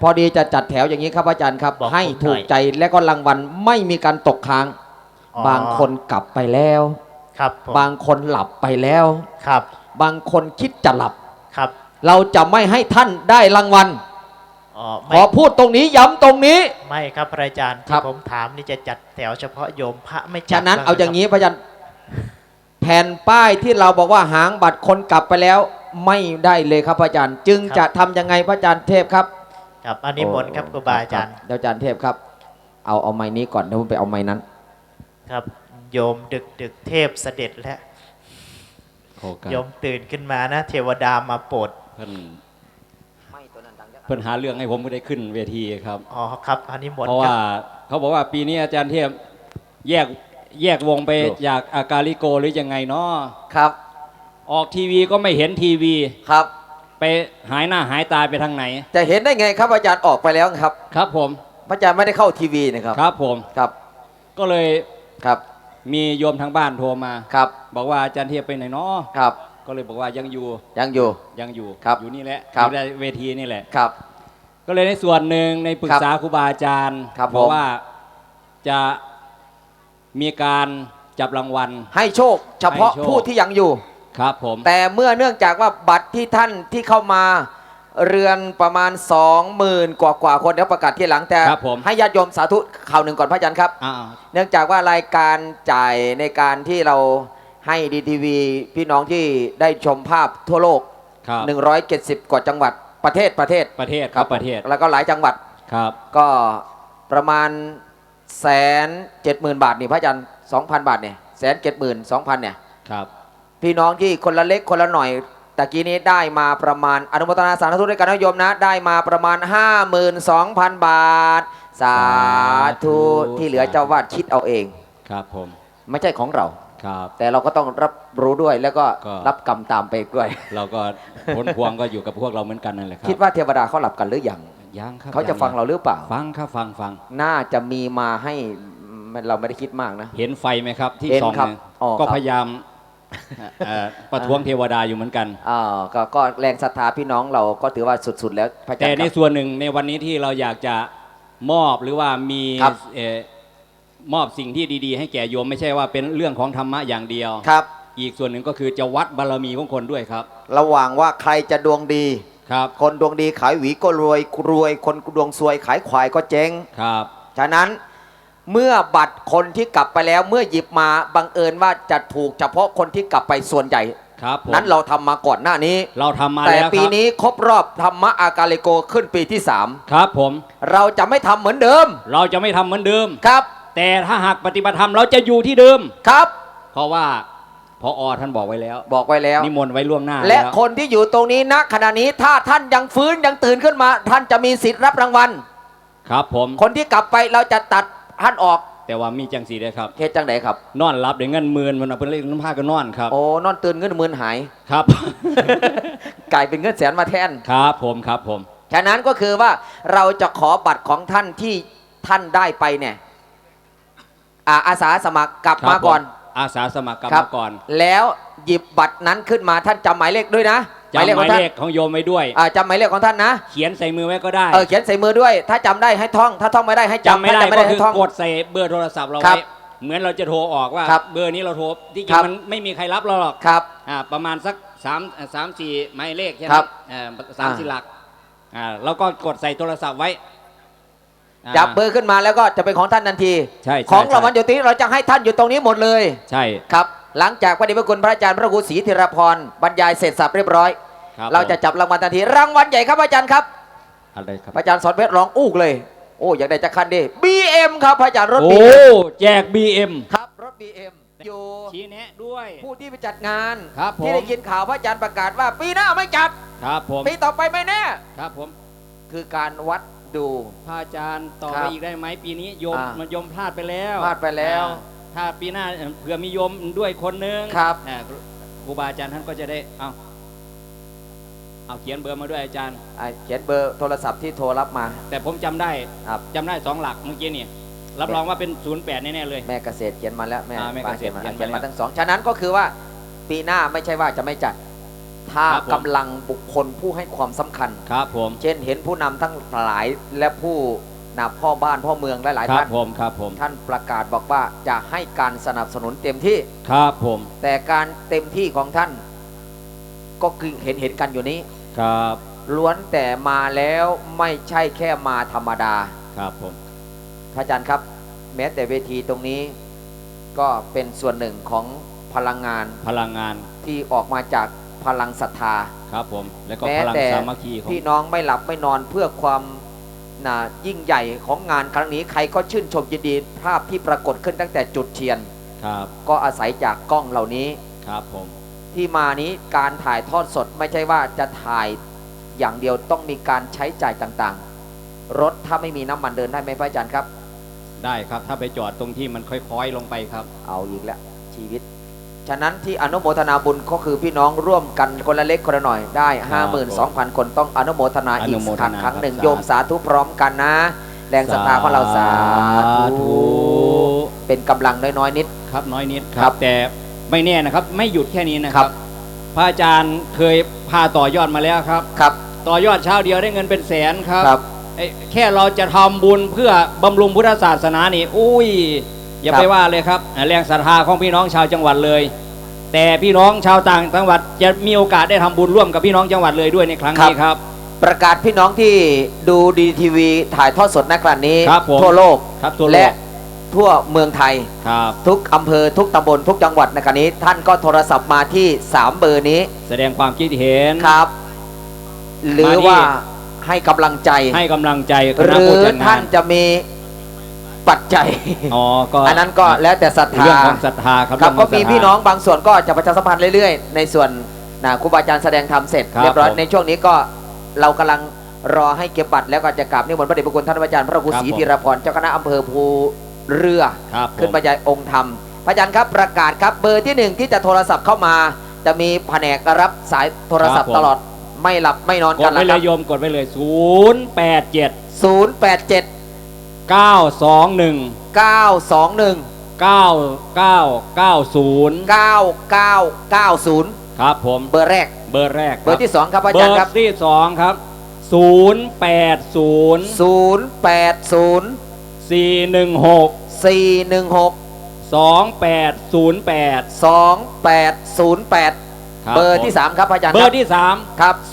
พอดีจะจัดแถวอย่างนี้ครับอาจารย์ครับ บอกให้ผมหน่อย ถูกใจและก็รางวัลไม่มีการตกค้าง อ๋อบางคนกลับไปแล้ว ครับผมบางคนหลับไปแล้ว ครับบางคนคิดจะหลับ ครับเราจะไม่ให้ท่านได้รางวัลอ๋อขไม่อพูดตรงนี้ย้ำตรงนี้ ไม่ครับพระอาจารย์ครัที่บ ผมถามนี่จะจัดแถวเฉพาะโยมพระไม่จัดฉะนั้นบ้เอาอย่างนี้นี้พระอาจารย์แผ่นป้ายที่เราบอกว่าหางบัตรคนกลับไปแล้ว ไม่ได้เลยครับพระอาจารย์ จึงจะทำยังไงพระอาจารย์เทพครับ ครับอันนี้มนต์ครับครูบาอาจารย์ เดี๋ยวอาจารย์เทพครับ เอาเอาไม้นี้ก่อนเดี๋ยวผมไปเอาไม้นั้น ครับ โยมดึกดึกเทพเสด็จแล้วโอกาสโยมตื่นขึ้นมานะ เทวดามาโปรดเพิ่นเพิ่นหาเรื่องให้ผมไม่ได้ขึ้นเวทีครับ อ๋อครับ อันนี้มนเพต์ราะคว่ารับเขาบอกว่าปีนี้อาจารย์เทพแยกแยกวงไปจากอากาลิโกหรือยังไงเนาะครับ ออกทีวีก็ไม่เห็นทีวีครับ ไปหายหน้าหายตาไปทางไหน จะเห็นได้ไงครับอาจารย์ออกไปแล้วครับ ครับผมพระอาจารย์ไม่ได้เข้าทีวีนะครับครับผมครับก็เลยครับมีโยมทางบ้านโทรมาครับ บอกว่าอาจารย์เทพไปไหนเนาะครับ ก็เลยบอกว่ายังอยู่ยังอยู่ยังอยู่ครับอยู่นี่แหละครับอยู่ในเวทีนี่แหละครับ ก็เลยในส่วนหนึ่งในปรึกษาครูบาอาจารย์ครับบอกผมว่าจะมีการจับรางวัล ให้โชค เฉพาะให้โชคผู้ที่ยังอยู่ ครับผม แต่เมื่อเนื่องจากว่าบัตรที่ท่านที่เข้ามาเรือนประมาณ 20,000 กว่ากว่าคนเดี๋ยวประกาศที่หลังแต่ครับผมให้ญาติโยมสาธุข่าวหนึ่งก่อนพระอาจารย์ครับ อ่าเนื่องจากว่ารายการจ่ายในการที่เราให้ดีทีวีพี่น้องที่ได้ชมภาพทั่วโลก ครับ 170 กว่าจังหวัดประเทศประเทศประเทศครับประเทศแล้วก็หลายจังหวัดครับ ก็ประมาณแสนเจ็ดหมื่นบาทนี่พระอาจารย์สองพันบาทเนี่ยแสนเจ็ดหมื่นสองพันเนี่ย ครับ พี่น้องที่คนละเล็กคนละหน่อยตะกี้นี้ได้มาประมาณอนุโมทนาสาธุด้วยกันนะโยมนะ ได้มาประมาณ 52,000 บาท สาธุที่เหลือเจ้าวาดคิดเอาเองครับผม ไม่ใช่ของเราครับ แต่เราก็ต้องรับรู้ด้วยแล้วก็ก็รับกรรมตามไปด้วย เราก็ผลพวงก็อยู่กับพวกเราเหมือนกันนั่นแหละครับคิดว่าเทวดาเขาหลับกันหรือยังยังครับเขาจะยัฟังเราหรือเปล่า ฟังครับฟังฟังน่าจะมีมาให้เราไม่ได้คิดมากนะ เห็นไฟไหมครับ ที่เห็นส่องครับเนี่ยอ๋อก็ครับพยายาม เอ่อประท้วงเทวดาอยู่เหมือนกัน อ่าก็ก็แรงศรัทธาพี่น้องเราก็ถือว่าสุดๆ แล้วพระอาจารแต่ย์คในรับ ส่วนหนึ่งในวันนี้ที่เราอยากจะมอบหรือว่ามีครับ เอ่อมอบสิ่งที่ดี ๆ ให้แก่โยมไม่ใช่ว่าเป็นเรื่องของธรรมะอย่างเดียว ครับ อีกส่วนหนึ่งก็คือจะวัดบารมีของคนด้วยครับระหว่างว่าใครจะดวงดี ครับคนดวงดีขายหวีก็รวยรวย คนดวงซวยขายควายก็เจ๊งครับ ฉะนั้น เมื่อบัตรคนที่กลับไปแล้วเมื่อหยิบมาบังเอิญว่าจะถูกเฉพาะคนที่กลับไปส่วนใหญ่ ครับผมนั้นเราทำมาก่อนหน้านี้ เราทำมาแต่แล้วปีครับนี้ครบรอบธรรมะอากาลิโกขึ้นปีที่ ครับผม 3 เราจะไม่ทำเหมือนเดิมเราจะไม่ทำเหมือนเดิม ครับแต่ถ้าหากปฏิบัติธรรมเราจะอยู่ที่เดิม ครับ เพราะว่าพออท่านบอกไว้แล้วบอกไว้แล้ว นิมนต์ไว้ล่วงหน้าและวคนที่อยู่ตรงนี้ณขณะนี้ถ้าท่านยังฟื้นยังตื่นขึ้นมา ท่านจะมีสิทธิ์รับรางวัล ครับผม คนที่กลับไปเราจะตัด ท่านออกแต่ว่ามีจังสีได้ครับเหตุจังไหนครับ นอนรับเดี๋ยวเงินหมื่นมันเอาเป็นเลขน้ำผ้าก็นอนครับ โอ้นอนตื่นเงินหมื่นหาย ครับ กลายเป็นเงินแสนมาแทน ครับผมครับผม ฉะนั้นก็คือว่าเราจะขอบัตรของท่านที่ท่านได้ไปเนี่ยอ่าอาสาสมัครกลับครับมาก่อนผมอาสาสมัครกรรครัมาก่อน แล้วหยิบบัตรนั้นขึ้นมาท่านจำหมายเลขด้วยนะจำ หมายของท่านเลขของโยมไว้ด้วย อ่าจำหมายเลขของท่านนะเขียนใส่มือไว้ก็ได้เออเขียนใส่มือด้วย ถ้าจำได้ให้ท่อง ถ้าท่องไม่ได้ให้จำจำไม่ได้ถ้าก็คือให้ท่อง กดใส่เบอร์โทรศัพท์เราครัไว้บเหมือนเราจะโทรออกว่า ครับเบอร์นี้เราโทรที่จริครังบ มันไม่มีใครรับเราหรอกครับ อ่าประมาณสักสามอ่าสามสี่หมายเลขใช่ไหมครับอ่าสามอ่า สี่หลักอ่าแล้วก็กดใส่โทรศัพท์ไว้า จับเบอร์ขึ้นมาแล้วก็จะเป็นของท่านทันที ใช่ใช่ของรางวัลใช่ อยู่ที่เราจะให้ท่านอยู่ตรงนี้หมดเลย ใช่ ครับ หลังจากพระเดชพระคุณพระอาจารย์พระครูศรีธีรพรบรรยายเสร็จสับเรียบร้อยครับเราจะผมจับรางวัลทันทีรางวัลใหญ่ครับอาจารย์ครับอะไรครับพระอาจารย์สอนเพชรร้องอู้กเลย โอ้อยากได้จะคันดี BM ครับพระอาจารย์รถ โอ้ BM แจก BM ครับรถ BM อยู่ชี้แนะด้วย ผู้ที่ไปจัดงาน ครับผม ที่ได้ยินข่าวพระอาจารย์ประกาศว่าปีหน้าไม่จัดครับผม ปีต่อไปไม่แน่ ครับผมคือการวัดดู พระอาจารย์ต่อครัไปบอีกได้ไหมปีนี้โยมอ่ามั มันโยมพลาดไปแล้วพลาดไปแล้วอ่า ถ้าปีหน้าเผื่อมีโยมด้วยคนหนึงครับ อ่าครูบาอาจารย์ท่านก็จะได้เอาเอาเขียนเบอร์มาด้วยอาจารย์ อะเขียนเบอร์โทรศัพท์ที่โทรรับมาแต่ผมจำได้ครับ จำได้สองหลักเมื่อกี้นี่รับรองว่าเป็นศูนย์แปดแน่ๆเลย แม่เกษตรเขียนมาแล้วแม่อ่าแม่เกษตรมาเขียนมาเขียนมาแล้วทั้งสองฉะนั้นก็คือว่าปีหน้าไม่ใช่ว่าจะไม่จัด ถ้าครับผม กำลังบุคคลผู้ให้ความสำคัญ ครับผม เช่นเห็นผู้นำทั้งหลายและผู้ นาพ่อบ้านพ่อเมืองหลายคๆรัท่าบนผมครับผมท่านประกาศบอกว่าจะให้การสนับสนุนเต็มที่ ครับผมแต่การเต็มที่ของท่าน ก็คือเห็นเห็นกันอยู่นี้ ครับล้วนแต่มาแล้วไม่ใช่แค่มาธรรมดา ครับผมพระอาจารย์ครับ แม้แต่เวทีตรงนี้ ก็เป็นส่วนหนึ่งของพลังงานพลังงานที่ออกมาจากพลังศรัทธา ครับผม แล้วก็แม้พลังแต่สามัคคีของพี่น้องไม่หลับไม่นอนเพื่อความ นะยิ่งใหญ่ของงานครั้งนี้ใครก็ชื่นชมยินดีภาพที่ปรากฏขึ้นตั้งแต่จุดเทียน ครับ ก็อาศัยจากกล้องเหล่านี้ ครับผม ที่มานี้การถ่ายทอดสดไม่ใช่ว่าจะถ่ายอย่างเดียวต้องมีการใช้จ่ายต่างๆ รถถ้าไม่มีน้ำมันเดินได้ไหมพระอาจารย์ครับ ได้ครับ ถ้าไปจอดตรงที่มันค่อยๆลงไปครับ เอาอีกแล้วชีวิต ฉะนั้นที่อนุโมทนาบุญก็คือพี่น้องร่วมกันคนละเล็กคนละหน่อยได้ครับ52,000 คนต้องอนุโมทนาอีอกนุโมทครั้งนาครั้งหนึ่งครับโยมสาธุพร้อมกันนะ แรงศรัทธาของเราสาธุเป็นกำลังน้อยๆนิด ครับน้อยนิดคครัรับบแต่ไม่แน่นะครับ ไม่หยุดแค่นี้นะคครัรับ บ พระอาจารย์เคยพาต่อยอดมาแล้วครับ ครับ ต่อยอดเช้าเดียวได้เงินเป็นแสนครับครับ ไอ้แค่เราจะทำบุญเพื่อบำรุงพุทธศาสนานี่ อุ้ย อย่าครับไปว่าเลยครับแรงศรัทธาของพี่น้องชาวจังหวัดเลย แต่พี่น้องชาวต่างจังหวัดจะมีโอกาสได้ทำบุญร่วมกับพี่น้องจังหวัดเลยด้วยในครั้งนี้ครับ ประกาศพี่น้องที่ดูดีทีวีถ่ายทอดสดในครั้งนี้ครับผมทั่วโลกครับตัวโลและกทั่วเมืองไทยครับทุกอำเภอทุกตำบลทุกจังหวัดในครั้งนี้ ท่านก็โทรศัพท์มาที่ 3 เบอร์นี้ แสดงความคิดเห็นครับ หรือมาที่ว่าให้กำลังใจให้กำลังใจคหณะรืผู้อจัดงาท่านนจะมี ปัจจัย อ๋อก็อันนั้นก็แล้วแต่ศรัทธาเรื่องของศรัทธาครับครับเงขก็องศรัทธามีพี่น้องบางส่วนก็จะประชาสัมพันธ์เรื่อยๆ ในส่วนนะครูบาอาจารย์แสดงธรรมเสร็จครับเรียบร้อยผมในช่วงนี้ก็เรากำลังรอให้เก็บบัตรแล้วก็จะกราบนิมนต์พระเดชพระคุณท่านอาจารย์พระครูครับศรีผมธีรพรเจ้าคณะอำเภอภูเรือครับผมขึ้นบรรยายองค์ธรรม พระอาจารย์ครับประกาศครับเบอร์ที่หนึ่งที่จะโทรศัพท์เข้ามา จะมีแผนกรับสายโทรศัพท์ตลอดไม่หลับไม่นอนกกัดนไว้นะคเลรับยโยมกดไว้เลย 0 8 7ศูนย์แปดเจ็ด9 2 1เก้าสองหนึ่ง9 9 9 0เก้ 921 921 9990 9990 ครับผมเบอร์แรก เบอร์แรกเบอร์ที่ 2 ครับอาเบจารย์ครัอบร์ที่สองครับ 080 080 416 416 2808 2808คเบอร์ที่ 3 ครับอาจารย์เบอร์ที่ 3 ครับ087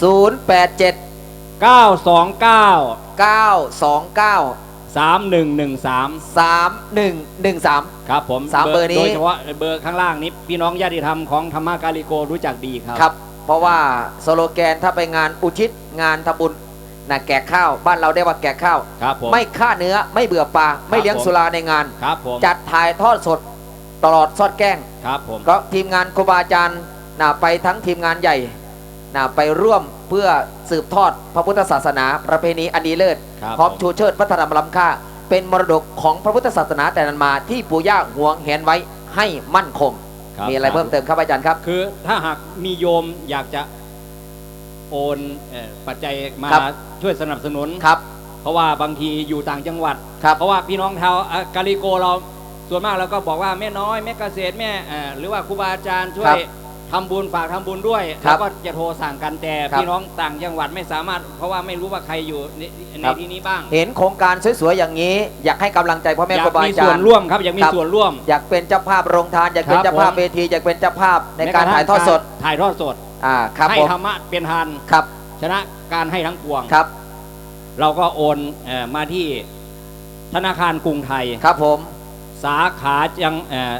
087 929 929 3113 3113 ครับผมสา3เบอร์นี้ โดยเฉพาะเบอร์ข้างล่างนี้พี่น้องญาติธรรมของธรรมกาลิโกรู้จักดีครับ ครับ เพราะว่าสโลแกนถ้าไปงานอุทิศงานทำบุญนะแกะข้าวบ้านเราได้ว่าแกะข้าว ครับผม ไม่ฆ่าเนื้อไม่เบื่อปลาไม่เลี้ยงสุราในงาน ครับผมจัดถ่ายทอดสดตลอดซอดแกล้ง ครับผม ก็ทีมงานครูบาอาจารย์นะไปทั้งทีมงานใหญ่นะไปร่วม เพื่อสืบทอดพระพุทธศาสนาประเพณีอันดีเลิศครับพร้อมผมชูเชิดพัฒนามล้ำค่า เป็นมรดกของพระพุทธศาสนาแต่นั้นมาที่ปู่ย่าหวงแหนไว้ให้มั่นคงครับมีอะไรเพิ่มเติมครับอาจารย์ครับ คือถ้าหากมีโยมอยากจะโอนเอ่อปัจจัยมาครับช่วยสนับสนุนครับเพราะว่าบางทีอยู่ต่างจังหวัดครับเพราะว่าพี่น้องชาวอะกาลิโกเราส่วนมากเราก็บอกว่าแม่น้อยแม่เกษตรแม่เอ่อหรือว่าครูบาอาจารย์ช่วครัยบ ทำบุญฝากทำบุญด้วยครัแล้บวก็จะโทรสั่งกันแต่ครับพี่น้องต่างจังหวัดไม่สามารถ เพราะว่าไม่รู้ว่าใครอยู่ในในครับ ที่นี้บ้างเห็นโครงการสวยๆอย่างนี้ อยากให้กำลังใจพ่อแม่อยาครูกบามีอาจาส่วรนย์ ร่วมครับอยากมีครับ ส่วนร่วม อยากเป็นเจ้าภาพโรงทาน อยากเป็นครับเจ้าภาพผม เวที อยากเป็นเจ้าภาพในการกะทั่งถ่ายทอดสด ถ่ายทอดสดอ่าครับให้ผมธรรมะเป็นทานครับชนะการให้ทั้งปวง ครับเราก็โอนเอ่อมาที่ธนาคารกรุงไทย ครับผม สาขาจังเอ่อ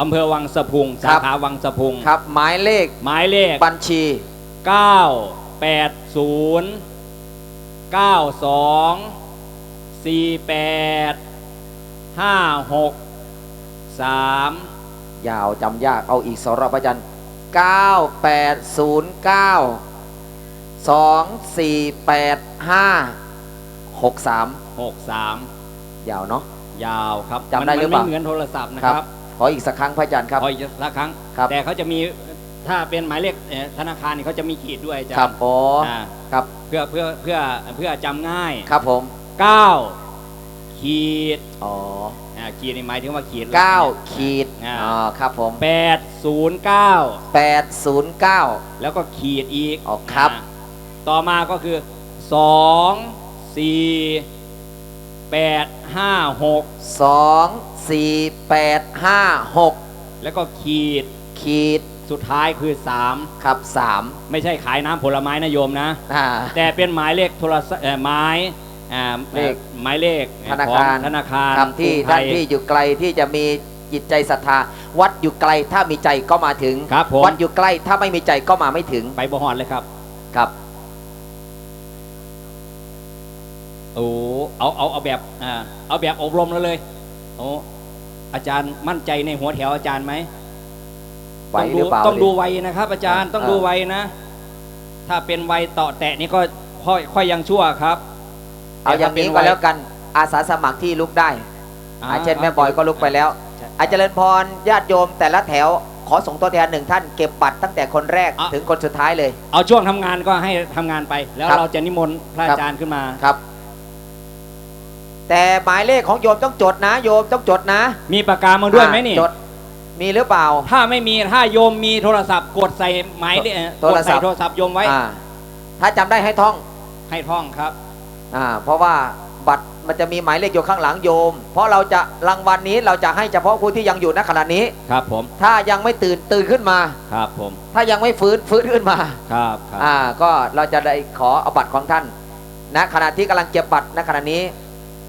อำเภอวังสะพุงครัสาบ ขาวังสะพุง ครับหมายเลขหมายเลข บัญชี 9 8 0 9 2 4 8 5 6 3 ยาวจำยากเอาอีกสรบอาจารย์9809 2485 63 6 3 ยาวเนาะ ยาวครับจำได้มันหรือเปล่าไม่เหมือนโทรศัพท์นะคครัรับ บ ขออีกสักครั้งพระอาจารย์ครับพออีกสักครั้ง ครับแต่เขาจะมีถ้าเป็นหมายเลขเอ่อธนาคารนี่เขาจะมีขีดด้วยอาจารย์ครับโอ้อ่าครับ เพื่อเพื่อเพื่อเพื่อจำง่ายครับผม9ขีขีดอ๋ออ่าขีดนี่หมายถึงว่าขีด เก้าขีดอ่า อ๋อครับผมแปดศูนย์เก้าแปดศูนย์เก้า แล้วก็ขีดอีกอ๋อครับาต่อมาก็คือสองสี่ แปดห้าหกสองสี่แปดห้าหกแล้วก็ขีดขีดสุดท้ายคือสามครับสามไม่ใช่ขายน้ำผลไม้นะโยมนะ อ่า แต่เป็นหมายเลขโทรศัพท์เอ่อหมายอ่าเลขหมายเลขธนาของคารธนาคารครับที่กรุงไทท่านย ที่อยู่ไกลที่จะมีจิตใจศรัทธา วัดอยู่ไกลถ้ามีใจก็มาถึง ครับผม วัดอยู่ใกล้ถ้าไม่มีใจก็มาไม่ถึงไปบหอดเลยครับ ครับ โอ้เอาเอาเอาแบบอ่าเอาแบบอบรมแล้วเลยโอ้อาจารย์มั่นใจในหัวแถวอาจารย์ไหมไหวต้องหดูรือเปล่าต้องดูดิ ไวยนะครับ อาจารย์อ่าต้องดูไวยนะ ถ้าเป็นไวยต่อแตะนี่ก็ค่อยค่อยยังชั่วครับเอาอย่างนี้ก็แล้วกัน อาสาสมัครที่ลุกได้อ่าอาเช่นแม่บอยก็ลุกไปแล้วใช่อาจารย์เจริญพรญาติโยมแต่ละแถวขอส่งตัวแทนหนึ่งท่านเก็บบัตรตั้งแต่คนแรกอะถึงคนสุดท้ายเลย เอาช่วงทำงานก็ให้ทำงานไป แล้วครับเราจะนิมนต์พระครับอาจารย์ขึ้นมา ครับ แต่หมายเลขของโยมต้องจดนะ โยมต้องจดนะมีปากกามาด้วยไหมนี่ อะจดมีหรือเปล่า ถ้าไม่มีถ้าโยมมีโทรศัพท์กดใส่หมายเลขโทกรดศัใส่พท์ โทรศัพท์โยมไว้ อ่าถ้าจำได้ให้ท่องให้ท่องครับ อ่าเพราะว่าบัตรมันจะมีหมายเลขอยู่ข้างหลังโยม เพราะเราจะรางวัลนี้เราจะให้เฉพาะผู้ที่ยังอยู่ณขณะนี้ ครับผมถ้ายังไม่ตื่นตื่นขึ้นมา ครับผมถ้ายังไม่ฟื้นฟื้นขึ้นมา ครับครับอ่าก็เราจะได้ขอเอาบัตรของท่านณขณะที่กำลังเก็บบัตรณขณะนี้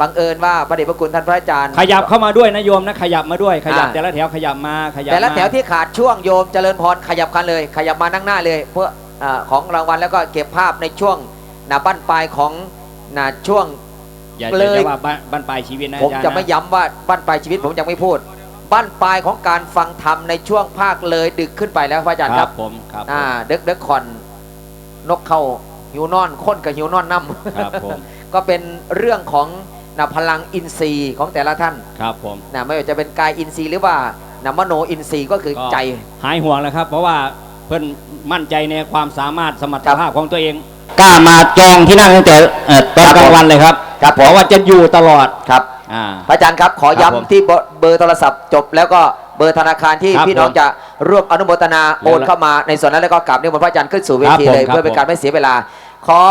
บังเอิญว่าพระเดชพระคุณท่านพระอาจารย์ขยับเข้ามาด้วยนะโยมนะขยับมาด้วยขยับอ่าแต่ละแถวขยับมาขยับแต่ละมาแถวที่ขาดช่วงโยมเจริญพรขยับกันเลย ขยับมานั่งหน้าเลยเพื่ออาของรางวัลแล้วก็เก็บภาพในช่วงหนาบั้นปลายของหนาช่วงอย่าเลยอย่าว่าบ้านบ้านปลายชีวิตนะผมอาจารย์จะไม่นย้ำว่าบั้นปลายชีวิตผมยังไม่พูดบั้นปลายของการฟังธรรมในช่วงภาคเลยดึกขึ้นไปแล้วพระอาจารย์คครัรับบผมครับอ่าเด็กเด็กคอนนกเข้าหิวนอนค้นกับหิวนอนน้ำครับผมก็เป็นเรื่องของ นะพลังอินทรีย์ของแต่ละท่านครับผมนะไม่ว่าจะเป็นกายอินทรีย์หรือว่านะมโนอินทรีย์ก็คือก็ใจหายห่วงแล้วครับ เพราะว่าเพื่อนมั่นใจในความสามารถสมรรถครับภาพของตัวเองกล้ามาจองที่นั่งตั้งแต่เอ่อตอนครับกลางวันเลยครับครับผมเพราะว่าจะอยู่ตลอดครับอ่าพระอาจารย์ครับขอครับผมย้ำที่เบอร์เบอร์โทรศัพท์จบแล้วก็เบอร์ธนาคารที่ครับพี่น้องผมจะร่วมอนุโมทนาแล้วโอนเข้ามาในส่วนนั้นแล้วก็กลับนิมนต์พระอาจารย์ขึ้นสู่เวทีครับผมเลยครับเพื่อเป็นการไม่เสียเวลา ขอ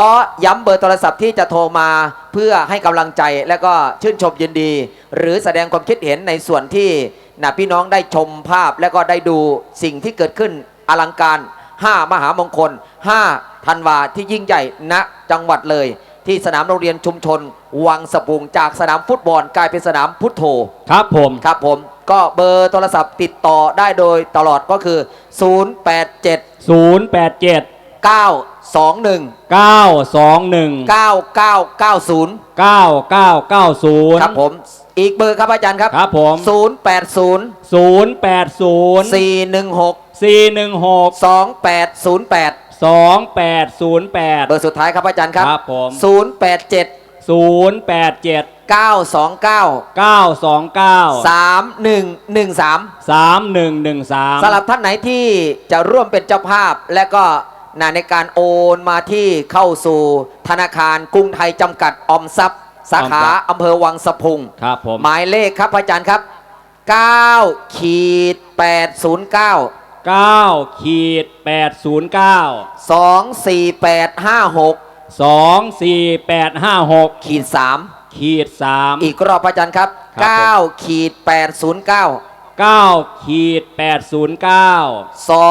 ย้ำเบอร์โทรศัพท์ที่จะโทรมาเพื่อให้กำลังใจและก็ชื่นชมยินดี หรือแสดงความคิดเห็นในส่วนที่นะพี่น้องได้ชมภาพและก็ได้ดูสิ่งที่เกิดขึ้นอลังการ 5 มหามงคล 5 ธันวาที่ยิ่งใหญ่ณจังหวัดเลย ที่สนามโรงเรียนชุมชน วังสะพุงจากสนามฟุตบอลกลายเป็นสนามพุทโธครับผมครับผมก็เบอร์โทรศัพท์ติดต่อได้โดยตลอดก็คือ 087 0 8 7 921 9 2 1 9990 9 9 9 0ครับผม อีกเบอร์ครับอาจารย์ครับครับผม080 0 8 0 416 4 1 6 2808 2 8 0 8 เบอร์สุดท้ายครับอาจารย์ครับครับผม087 0 8 7 929 9 2 9 3113 3 1 1 3 สำหรับท่านไหนที่จะร่วมเป็นเจ้าภาพ และก็ นะในการโอนมาที่เข้าสู่ธนาคารกรุงไทยจำกัดออมทรัพย์ สาขาอำเภอวังสะพุง ครับผม หมายเลขครับพระอาจารย์ครับ9ขีด809 9ขีด809 24856 2 4 8 5 6 ขีด3ขีด3 อีกรอบพระอาจารย์ครับครับผม 9ขีด809 9ขีด809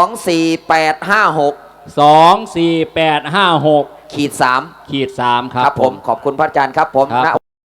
24856 2 4 8 5 6ขีด3ขีด3ครับครับผมขอบคุณพระอาจารย์ครับผมครับ ณ